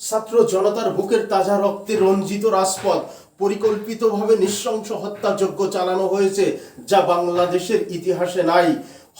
ছাত্র জনতার বুকের তাজা রক্তে রঞ্জিত রাজপথ, পরিকল্পিতভাবে নৃশংস হত্যাযজ্ঞ চালানো হয়েছে যা বাংলাদেশের ইতিহাসে নাই।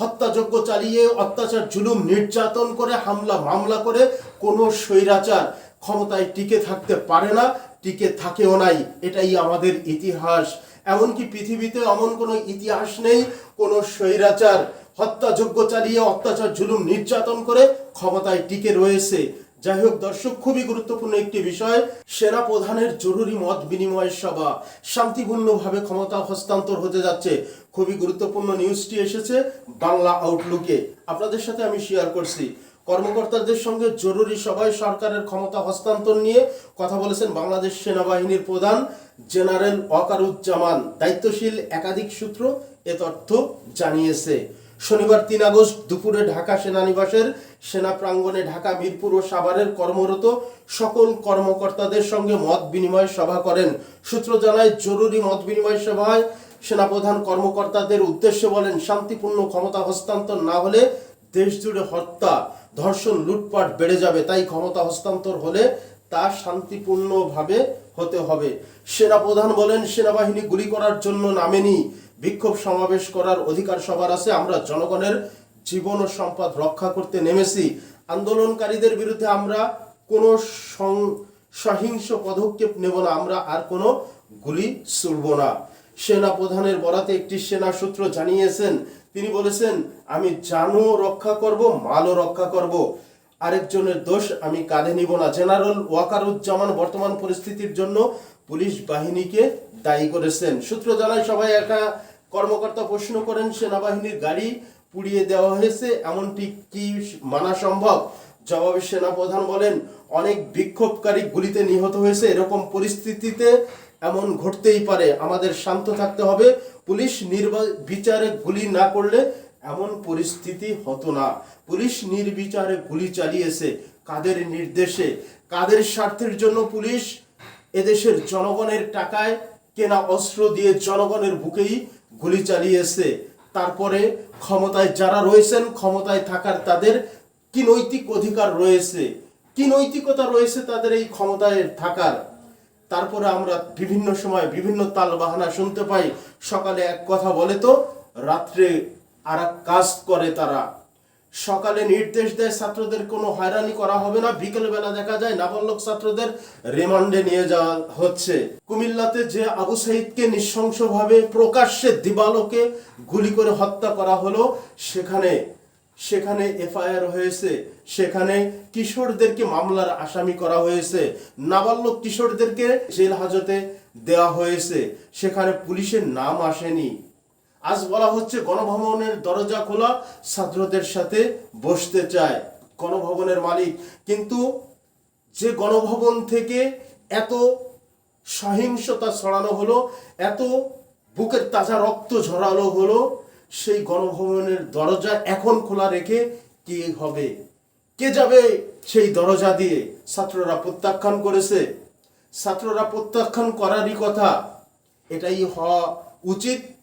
হত্যাযজ্ঞ চালিয়ে অত্যাচার, জুলুম, নির্যাতন করে, হামলা, মামলা করে কোনো স্বৈরাচার ক্ষমতায় টিকে থাকতে পারে না, টিকে থাকেও নাই। এটাই আমাদের ইতিহাস। এমনকি পৃথিবীতে এমন কোনো ইতিহাস নেই, কোনো স্বৈরাচার। হত্যাযজ্ঞ চালিয়ে অত্যাচার, জুলুম, নির্যাতন করে ক্ষমতায় টিকে রয়েছে। যাই হোক দর্শক, খুবই গুরুত্বপূর্ণ একটি বিষয়, সেনা প্রধানের জরুরি মত বিনিময় সভা। শান্তিপূর্ণভাবে ক্ষমতা হস্তান্তর হতে যাচ্ছে। খুবই গুরুত্বপূর্ণ নিউজটি এসেছে বাংলা আউটলুকে আপনাদের সাথে আমি শেয়ার করছি। কর্মকর্তাদের সঙ্গে জরুরি সভায় সরকারের ক্ষমতা হস্তান্তর নিয়ে কথা বলেছেন বাংলাদেশ সেনাবাহিনীর প্রধান জেনারেল ওয়াকারুজ্জামান। দায়িত্বশীল একাধিক সূত্র এ তথ্য জানিয়েছে। শনিবার তিন আগস্ট দুপুরে ঢাকা সেনানিবাসের সেনা প্রাঙ্গণে ঢাকা, মিরপুর ও সাভারের কর্মরত সকল কর্মকর্তাদের সঙ্গে মত বিনিময় সভা করেন। সূত্র জানায়, জরুরি মত বিনিময় সভায় সেনাপ্রধান কর্মকর্তাদের উদ্দেশ্যে বলেন, শান্তিপূর্ণ ক্ষমতা হস্তান্তর না হলে দেশ জুড়ে হত্যা, ধর্ষণ, লুটপাট বেড়ে যাবে। তাই ক্ষমতা হস্তান্তর হলে তা শান্তিপূর্ণভাবে হতে হবে। সেনাপ্রধান বলেন, সেনাবাহিনী গুলি করার জন্য নামেনি। বিক্ষোভ সমাবেশ করার অধিকার সবার আছে। আমরা জনগণের জীবন ও সম্পদ রক্ষা করতে নেমেছি। আন্দোলনকারীদের বিরুদ্ধে আমরা কোনো সহিংস পদক্ষেপ নেব না। আমরা আর কোনো গুলি ছুড়ব না। সেনা প্রধানের বরাতে একটি সেনা সূত্র জানিয়েছেন। তিনি বলেছেন, আমি জানও রক্ষা করব, মালও রক্ষা করব। আরেকজনের দোষ আমি কাঁধে নিব না। জেনারেল ওয়াকারুজ্জামান বর্তমান পরিস্থিতির জন্য পুলিশ বাহিনীকে দায়ী করেছেন। সূত্র জানায়, সবাই একা কর্মকর্তা প্রশ্ন করেন, সেনাবাহিনীর গাড়ি পুড়িয়ে দেওয়া হয়েছে, এমনটি কি মানা সম্ভব? জবাবে সেনাপ্রধান বলেন, অনেক বিক্ষোভকারী গুলিতে নিহত হয়েছে, এরকম পরিস্থিতিতে এমন ঘটতেই পারে। আমাদের শান্ত থাকতে হবে। পুলিশ নির্বা বিচারে গুলি না করলে এমন পরিস্থিতি হতো না। পুলিশ নির্বিচারে গুলি চালিয়েছে। কাদের নির্দেশে? কাদের স্বার্থের জন্য পুলিশ এদেশের জনগণের টাকায় কেনা অস্ত্র দিয়ে জনগণের বুকেই গুলি চালিয়েছে? তারপরে ক্ষমতায় যারা রয়েছেন, ক্ষমতায় থাকার তাদের কি নৈতিক অধিকার রয়েছে? কি নৈতিকতা রয়েছে তাদের এই ক্ষমতায় থাকার? তারপরে আমরা বিভিন্ন সময় বিভিন্ন তাল বাহানা শুনতে পাই। সকালে এক কথা বলে তো, রাত্রে আর কাজ করে তারা। সকালে নির্দেশ দেয় ছাত্রদের কোনো হয়রানি করা হবে না। বিকেল বেলা দেখা যায় নাবালক ছাত্রদের রিমান্ডে নিয়ে যাওয়া হচ্ছে। কুমিল্লাতে যে আবু সাইদকে নৃশংসভাবে প্রকাশ্যে দিবালোকে গুলি করে হত্যা করা হলো, সেখানে সেখানে এফআইআর হয়েছে। সেখানে কিশোরদেরকে মামলার আসামি করা হয়েছে। নাবালক কিশোরদেরকে জেল হাজতে দেওয়া হয়েছে। সেখানে পুলিশের নাম আসেনি। আজ বলা হচ্ছে গণভবনের দরজা খোলা, ছাত্রদের সাথে বসতে চায় গণভবনের মালিক। কিন্তু যে গণভবন থেকে এত সহিংসতা ছড়ানো হলো, এত বুকের তাজা রক্ত ঝরালো হলো, সেই গণভবনের দরজা এখন খোলা রেখে কি হবে? কে যাবে সেই দরজা দিয়ে? ছাত্ররা প্রত্যাখ্যান করেছে। ছাত্ররা প্রত্যাখ্যান করারই কথা। এটাই হওয়া উচিত।